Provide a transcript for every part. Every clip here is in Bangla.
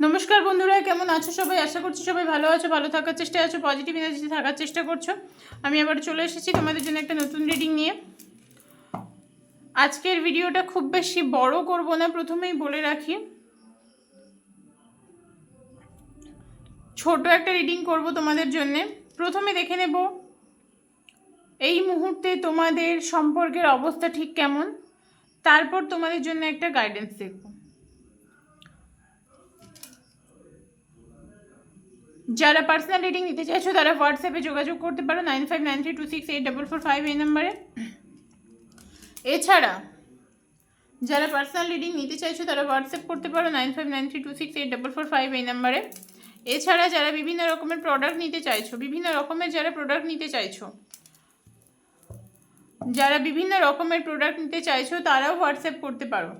নমস্কার বন্ধুরা, কেমন আছো সবাই? আশা করছি সবাই ভালো আছো, ভালো থাকার চেষ্টায় আছো পজিটিভ এনার্জিতে থাকার চেষ্টা করছ। আমি আবার চলে এসেছি তোমাদের জন্য একটা নতুন রিডিং নিয়ে। আজকের ভিডিওটা খুব বেশি বড় করব না, প্রথমেই বলে রাখি। ছোট একটা রিডিং করব তোমাদের জন্য। প্রথমে দেখে নেব, এই মুহূর্তে তোমাদের সম্পর্কের অবস্থা ঠিক কেমন? তারপর তোমাদের জন্য একটা গাইডেন্স দেখব। যারা পার্সোনাল রিডিং নিতে চাইছো, তারা হোয়াটসঅ্যাপে যোগাযোগ করতে পারো nine five nine three two six eight double four five এই নাম্বারে এছাড়া, যারা পার্সোনাল রিডিং নিতে চাইছো, তারা হোয়াটসঅ্যাপ করতে পারো nine five nine three two six eight double four five এই নাম্বারে এছাড়া, যারা বিভিন্ন রকমের প্রোডাক্ট নিতে চাইছো, বিভিন্ন রকমের যারা প্রোডাক্ট নিতে চাইছো, যারা বিভিন্ন রকমের প্রোডাক্ট নিতে চাইছো, তারাও হোয়াটসঅ্যাপ করতে পারো।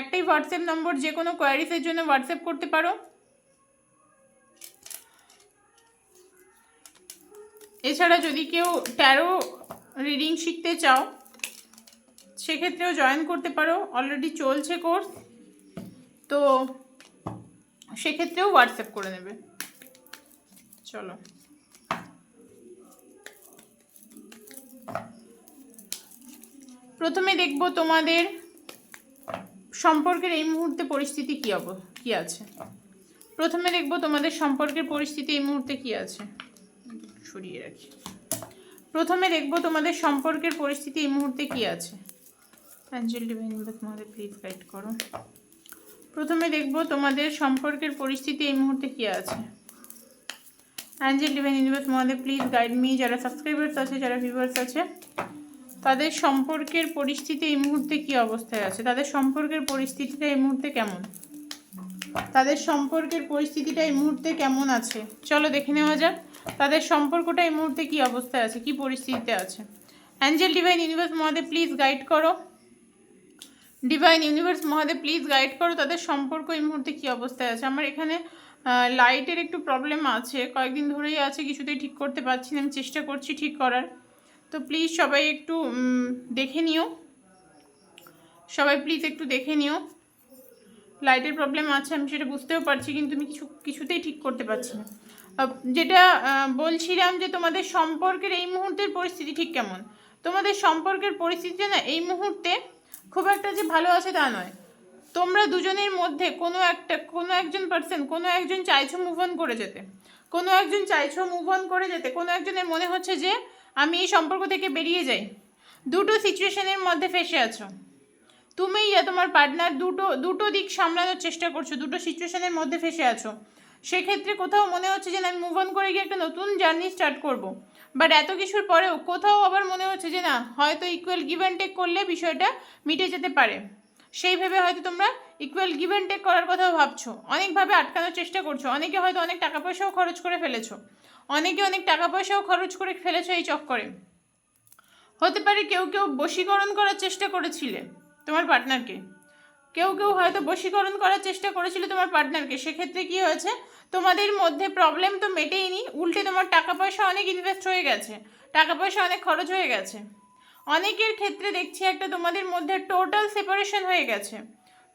একটাই হোয়াটসঅ্যাপ নম্বর যে কোনো কোয়ারিসের জন্য হোয়াটসঅ্যাপ করতে পারো। এছাড়া যদি কেউ ট্যারো রিডিং শিখতে চাও, সেক্ষেত্রেও জয়েন করতে পারো। অলরেডি চলছে কোর্স তো সেক্ষেত্রেও হোয়াটসঅ্যাপ করে নেবে। চলো। প্রথমে দেখব তোমাদের সম্পর্কের এই মুহূর্তে পরিস্থিতি কী অব, কী আছে? প্রথমে দেখব তোমাদের সম্পর্কের পরিস্থিতি এই মুহূর্তে কী আছে। সরিয়ে রাখি। প্রথমে দেখব তোমাদের সম্পর্কের পরিস্থিতি এই মুহূর্তে কী আছে। তোমাদের প্লিজ গাইড করো। প্রথমে দেখব তোমাদের সম্পর্কের পরিস্থিতি এই মুহূর্তে কী আছে। অ্যাঞ্জেল ডিভাইন ইউনিভার্স তোমাদের প্লিজ গাইড মি যারা সাবস্ক্রাইবার্স আছে, যারা ভিউয়ার্স আছে, তাদের সম্পর্কের পরিস্থিতি এই মুহূর্তে কী অবস্থায় আছে? তাদের সম্পর্কের পরিস্থিতিটা এই মুহূর্তে কেমন? তাদের সম্পর্কের পরিস্থিতিটা এই মুহূর্তে কেমন আছে? চলো দেখে নেওয়া যাক। তাদের সম্পর্কটা এই মুহূর্তে কী অবস্থায় আছে, কী পরিস্থিতিতে আছে? Angel divine universe Mahadev please guide করো। Divine universe Mahadev please guide করো তাদের সম্পর্ক এই মুহূর্তে কী অবস্থায় আছে। আমার এখানে লাইটের একটু প্রবলেম আছে। কয়েকদিন ধরেই আছে, কিছুতেই ঠিক করতে পারছি না। আমি চেষ্টা করছি ঠিক করার। তো প্লিজ সবাই একটু দেখে নিও। সবাই প্লিজ একটু দেখে নিও। লাইটের প্রবলেম আছে, আমি সেটা বুঝতেও পারছি, কিন্তু আমি কিছু, কিছুতেই ঠিক করতে পারছি না। যেটা বলছিলাম যে তোমাদের সম্পর্কের এই মুহূর্তের পরিস্থিতি ঠিক কেমন? তোমাদের সম্পর্কের পরিস্থিতিটা না এই মুহূর্তে খুব একটা যে ভালো আছে তা নয়। তোমরা দুজনের মধ্যে কোনো একটা, কোনো একজন পার্সন কোনো একজন চাইছো মুভ অন করে যেতে। কোনো একজন চাইছো মুভ অন করে যেতে। কোনো একজনের মনে হচ্ছে যে আমি এই সম্পর্ক থেকে বেরিয়ে যাই। দুটো সিচুয়েশনের মধ্যে ফেসে আছো। তুমি ইয়া তোমার পার্টনার দুটো দুটো দিক সামলানোর চেষ্টা করছ। দুটো সিচুয়েশনের মধ্যে ফেসে আছো। সেক্ষেত্রে কোথাও মনে হচ্ছে যে আমি মুভ অন করে গিয়ে একটা নতুন জার্নি স্টার্ট করব। বাট এত কিছুর পরেও কোথাও আবার মনে হচ্ছে যে না, হয়তো ইকুয়াল গিভ অ্যান্ড টেক করলে বিষয়টা মিটে যেতে পারে। সেই ভেবে হয়তো তোমরা ইকুয়াল গিভ অ্যান্ড টেক করার কথাও ভাবছ। অনেকভাবে আটকানোর চেষ্টা করছ। অনেকে হয়তো অনেক টাকা পয়সাও খরচ করে ফেলেছো। অনেকে অনেক টাকা পয়সাও খরচ করে ফেলেছো এই চক্করে। হতে পারে কেউ কেউ বশীকরণ করার চেষ্টা করেছিলে তোমার পার্টনারকে কেউ কেউ হয়তো বশীকরণ করার চেষ্টা করেছিল তোমার পার্টনারকে সেক্ষেত্রে কি হয়েছে? তোমাদের মধ্যে প্রবলেম তো মেটেইনি, উল্টে তোমার টাকা পয়সা অনেক ইনভেস্ট হয়ে গেছে। টাকা পয়সা অনেক খরচ হয়ে গেছে। অনেকের ক্ষেত্রে দেখছি একটা তোমাদের মধ্যে টোটাল সেপারেশন হয়ে গেছে।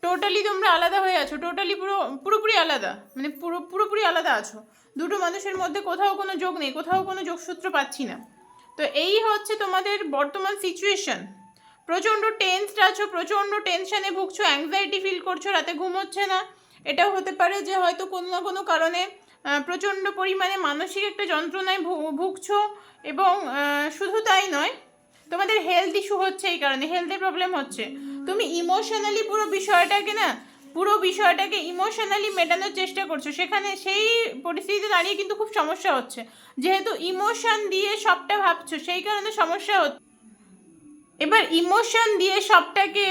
টোটালি তোমরা আলাদা হয়ে আছো টোটালি পুরো, পুরোপুরি আলাদা। মানে পুরো, পুরোপুরি আলাদা আছো। দুটো মানুষের মধ্যে কোথাও কোনো যোগ নেই, কোথাও কোনো যোগসূত্র পাচ্ছি না। তো এই হচ্ছে তোমাদের বর্তমান সিচুয়েশন প্রচণ্ড টেন্সড আছো, প্রচণ্ড টেনশানে ভুগছো অ্যাংজাইটি ফিল করছ, রাতে ঘুমোচ্ছে না। এটাও হতে পারে যে হয়তো কোনো না কোনো কারণে প্রচণ্ড পরিমাণে মানসিক একটা যন্ত্রণায় ভুগছো এবং শুধু তাই নয়, তোমাদের হেলথ ইস্যু হচ্ছে এই কারণে হেলথের প্রবলেম হচ্ছে। তুমি ইমোশনালি পুরো বিষয়টাকে না, পুরো বিষয়টাকে ইমোশনালি মেটানোর চেষ্টা করছ। সেখানে সেই পরিস্থিতিতে দাঁড়িয়ে কিন্তু খুব সমস্যা হচ্ছে। যেহেতু ইমোশন দিয়ে সবটা ভাবছ, সেই কারণে সমস্যা হচ্ছে। এবার ইমোশন দিয়ে সবটাকে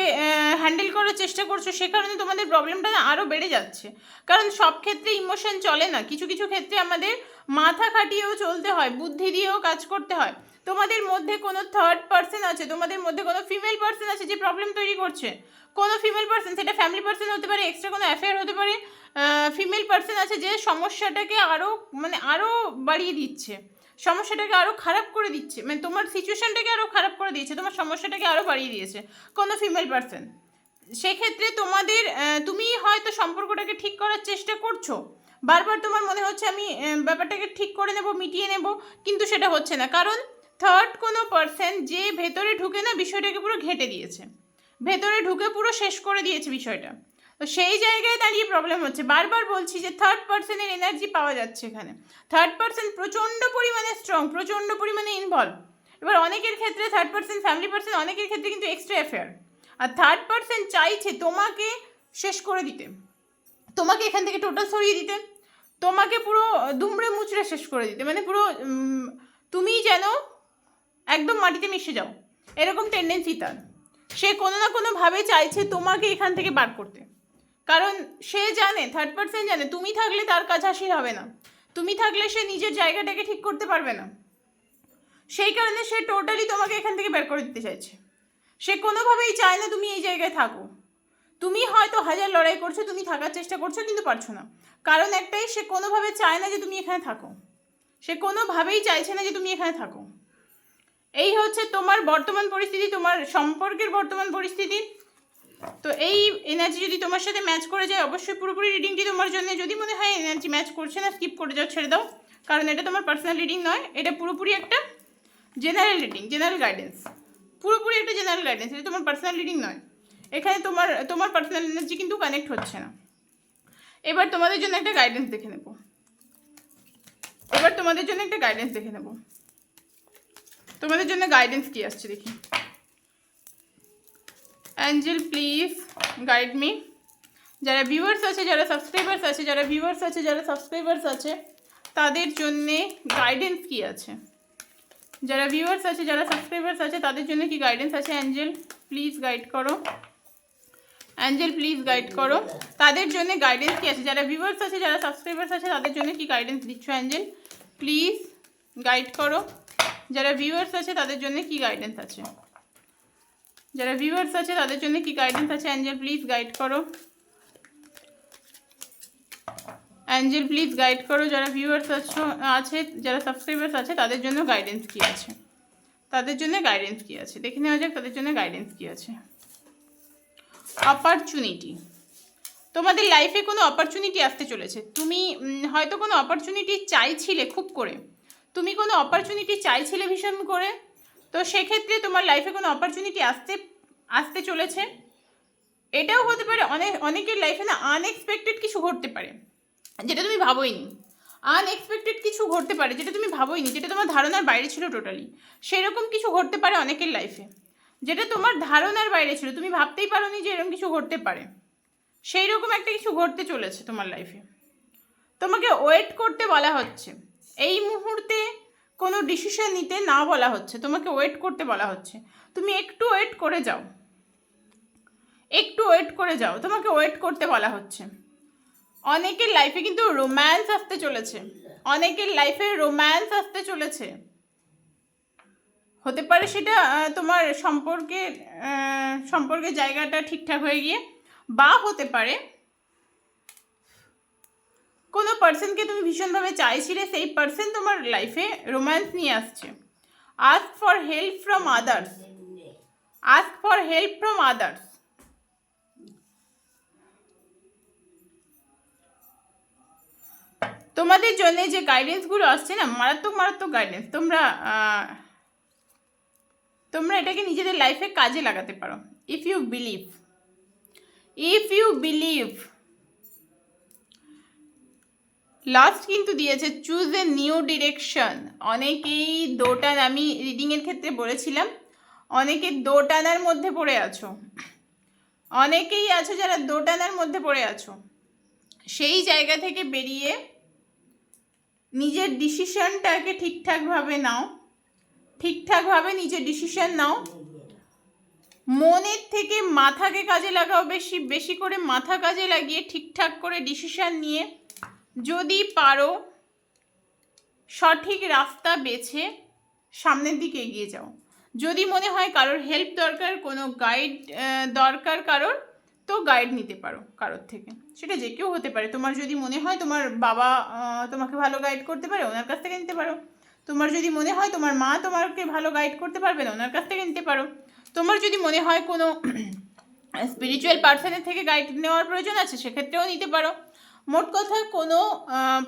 হ্যান্ডেল করার চেষ্টা করছ, সে কারণে তোমাদের প্রবলেমটা আরও বেড়ে যাচ্ছে। কারণ সব ক্ষেত্রে ইমোশন চলে না। কিছু কিছু ক্ষেত্রে আমাদের মাথা খাটিয়েও চলতে হয়, বুদ্ধি দিয়েও কাজ করতে হয়। তোমাদের মধ্যে কোনো থার্ড পার্সন আছে, তোমাদের মধ্যে কোনো ফিমেল পার্সন আছে যে প্রবলেম তৈরি করছে? কোনো ফিমেল পার্সন সেটা ফ্যামিলি পার্সন হতে পারে এক্সট্রা কোনো অ্যাফেয়ার হতে পারে ফিমেল পার্সন আছে যে সমস্যাটাকে আরও মানে আরও বাড়িয়ে দিচ্ছে। সমস্যাটাকে আরও খারাপ করে দিচ্ছে। মানে তোমার সিচুয়েশনটাকে আরও খারাপ করে দিয়েছে, তোমার সমস্যাটাকে আরও বাড়িয়ে দিয়েছে, কোনো ফিমেল পার্সন সেক্ষেত্রে তোমাদের তুমি হয়তো সম্পর্কটাকে ঠিক করার চেষ্টা করছ। বারবার তোমার মনে হচ্ছে আমি ব্যাপারটাকে ঠিক করে নেব, মিটিয়ে নেব, কিন্তু সেটা হচ্ছে না। কারণ থার্ড কোনো পার্সন যে ভেতরে ঢুকে না, বিষয়টাকে পুরো ঘেঁটে দিয়েছে। ভেতরে ঢুকে পুরো শেষ করে দিয়েছে বিষয়টা। তো সেই জায়গায় দাঁড়িয়ে প্রবলেম হচ্ছে। বারবার বলছি যে থার্ড পার্সনের এনার্জি পাওয়া যাচ্ছে এখানে। থার্ড পার্সন প্রচণ্ড পরিমাণে স্ট্রং প্রচণ্ড পরিমাণে ইনভলভ এবার অনেকের ক্ষেত্রে থার্ড পার্সন ফ্যামিলি পার্সন অনেকের ক্ষেত্রে কিন্তু এক্সট্রা অ্যাফেয়ার আর থার্ড পার্সন চাইছে তোমাকে শেষ করে দিতে। তোমাকে এখান থেকে টোটাল সরিয়ে দিতে। তোমাকে পুরো দুমড়ে মুচড়ে শেষ করে দিতে। মানে পুরো তুমি যেন একদম মাটিতে মিশে যাও। এরকম টেন্ডেন্সি তার। সে কোনো না কোনোভাবে চাইছে তোমাকে এখান থেকে বার করতে। কারণ সে জানে থার্ড পার্সন জানে, তুমি থাকলে তার কাজ হাসিল হবে না। তুমি থাকলে সে নিজের জায়গাটাকে ঠিক করতে পারবে না। সেই কারণে সে টোটালি তোমাকে এখান থেকে বের করে দিতে চাইছে। সে কোনোভাবেই চায় না তুমি এই জায়গায় থাকো। তুমি হয়তো হাজার লড়াই করছ, তুমি থাকার চেষ্টা করছ, কিন্তু পারছ না। কারণ একটাই, সে কোনোভাবে চায় না যে তুমি এখানে থাকো। সে কোনোভাবেই চাইছে না যে তুমি এখানে থাকো। এই হচ্ছে তোমার বর্তমান পরিস্থিতি, তোমার সম্পর্কের বর্তমান পরিস্থিতি। তো এই এনার্জি যদি তোমার সাথে ম্যাচ করে যায়, অবশ্যই পুরোপুরি রিডিংটি তোমার জন্য। যদি মনে হয় এনার্জি ম্যাচ করছে না স্কিপ করে যাও, ছেড়ে দাও। কারণ এটা তোমার পার্সোনাল রিডিং নয়, এটা পুরোপুরি একটা জেনারেল রিডিং জেনারেল গাইডেন্স পুরোপুরি একটা জেনারেল গাইডেন্স এটা তোমার পার্সোনাল রিডিং নয়। এখানে তোমার তোমার পার্সোনাল এনার্জি কিন্তু কানেক্ট হচ্ছে না। এবার তোমাদের জন্য একটা গাইডেন্স দেখে নেব। এবার তোমাদের জন্য একটা গাইডেন্স দেখে নেব। তোমাদের জন্য গাইডেন্স কি আসছে দেখি। অ্যাঞ্জেল, প্লিজ গাইড মি যারা ভিউয়ার্স আছে, যারা সাবস্ক্রাইবার্স আছে, যারা ভিউয়ার্স আছে, যারা সাবস্ক্রাইবার্স আছে, তাদের জন্যে গাইডেন্স কি আছে? যারা ভিউয়ার্স আছে, যারা সাবস্ক্রাইবার্স আছে, তাদের জন্য কি গাইডেন্স আছে, অ্যাঞ্জেল? প্লিজ গাইড করো। অ্যাঞ্জেল প্লিজ গাইড করো। তাদের জন্য গাইডেন্স কি আছে? যারা ভিউয়ার্স আছে, যারা সাবস্ক্রাইবার্স আছে, তাদের জন্য কি গাইডেন্স দিচ্ছ, অ্যাঞ্জেল? প্লিজ গাইড করো। যারা ভিউয়ার্স আছে, তাদের জন্য কি গাইডেন্স আছে? যারা ভিউয়ার্স আছে, তাদের জন্য কি গাইডেন্স আছে? অ্যাঞ্জেল প্লিজ গাইড করো। অ্যাঞ্জেল প্লিজ গাইড করো। যারা ভিউয়ার্স আছো, আছে, যারা সাবস্ক্রাইবার্স আছে, তাদের জন্য গাইডেন্স কি আছে? তাদের জন্য গাইডেন্স কি আছে? দেখে নেওয়া যাক, তাদের জন্য গাইডেন্স কি আছে। অপরচুনিটি তোমাদের লাইফে কোনো অপরচুনিটি আসতে চলেছে। তুমি হয়তো কোনো অপরচুনিটি চাইছিলে খুব করে। তুমি কোনো অপরচুনিটি চাইছিলে ভীষণ করে। তো সেক্ষেত্রে তোমার লাইফে কোনো অপরচুনিটি আসতে আসতে চলেছে? এটাও হতে পারে অনেক, অনেকের লাইফে না আনএক্সপেক্টেড কিছু ঘটতে পারে, যেটা তুমি ভাবোইনি। আনএক্সপেক্টেড কিছু ঘটতে পারে, যেটা তুমি ভাবোইনি, যেটা তোমার ধারণার বাইরে ছিল টোটালি সেরকম কিছু ঘটতে পারে অনেকের লাইফে যেটা তোমার ধারণার বাইরে ছিল, তুমি ভাবতেই পারোনি যে এরকম কিছু ঘটতে পারে। সেই রকম একটা কিছু ঘটতে চলেছে তোমার লাইফে তোমাকে ওয়েট করতে বলা হচ্ছে। এই মুহূর্তে কোনো ডিসিশন নিতে না বলা হচ্ছে, তোমাকে ওয়েট করতে বলা হচ্ছে। তুমি একটু ওয়েট করে যাও। একটু ওয়েট করে যাও, তোমাকে ওয়েট করতে বলা হচ্ছে। অনেকের লাইফে কিন্তু রোম্যান্স আসতে চলেছে। অনেকের লাইফে রোম্যান্স আসতে চলেছে। হতে পারে সেটা তোমার সম্পর্কে সম্পর্কে জায়গাটা ঠিকঠাক হয়ে গিয়ে, বা হতে পারে কোনো পার্সনকে তুমি ভীষণভাবে চাইছিলে, সেই পার্সন তোমার লাইফে রোম্যান্স নিয়ে আসছে। Ask for help from others ask for help from others তোমাদের জন্য যে গাইডেন্সগুলো আসছে না, মারাত্মক মারাত্মক গাইডেন্স তোমরা তোমরা এটাকে নিজেদের লাইফে কাজে লাগাতে পারো। If you believe if you believe last কিন্তু দিয়েছে চুজ এ নিউ ডিরেকশন অনেকেই দোটান, আমি রিডিংয়ের ক্ষেত্রে বলেছিলাম, অনেকে দোটানার মধ্যে পড়ে আছো। অনেকেই আছো যারা দোটানার মধ্যে পড়ে আছো। সেই জায়গা থেকে বেরিয়ে নিজের ডিসিশনটাকে ঠিকঠাকভাবে নাও। ঠিকঠাকভাবে নিজের ডিসিশন নাও। মনের থেকে মাথাকে কাজে লাগাও বেশি বেশি করে মাথা কাজে লাগিয়ে ঠিকঠাক করে ডিসিশন নিয়ে যদি পারো, সঠিক রাস্তা বেছে সামনের দিকে এগিয়ে যাও। যদি মনে হয় কারোর হেল্প দরকার, কোনো গাইড দরকার কারোর, তো গাইড নিতে পারো কারোর থেকে। সেটা যে কেউ হতে পারে। তোমার যদি মনে হয় তোমার বাবা তোমাকে ভালো গাইড করতে পারে, ওনার কাছ থেকে নিতে পারো। তোমার যদি মনে হয় তোমার মা তোমাকে ভালো গাইড করতে পারবে না, ওনার কাছ থেকে নিতে পারো। তোমার যদি মনে হয় কোনো স্পিরিচুয়াল পার্সনের থেকে গাইড নেওয়ার প্রয়োজন আছে, সেক্ষেত্রেও নিতে পারো। মোট কথা কোনো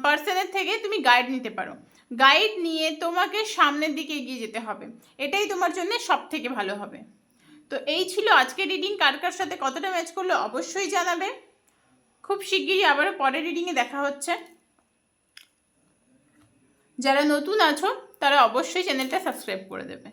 পার্সনের থেকে তুমি গাইড নিতে পারো। গাইড নিয়ে তোমাকে সামনের দিকে এগিয়ে যেতে হবে। এটাই তোমার জন্য সব থেকে ভালো হবে। তো এই ছিল আজকের রিডিং কার কার সাথে কতটা ম্যাচ করল অবশ্যই জানাবে। খুব শিগগিরই আবারও পরের রিডিংয়ে দেখা হচ্ছে। যারা নতুন আছো, তারা অবশ্যই চ্যানেলটা সাবস্ক্রাইব করে দেবে।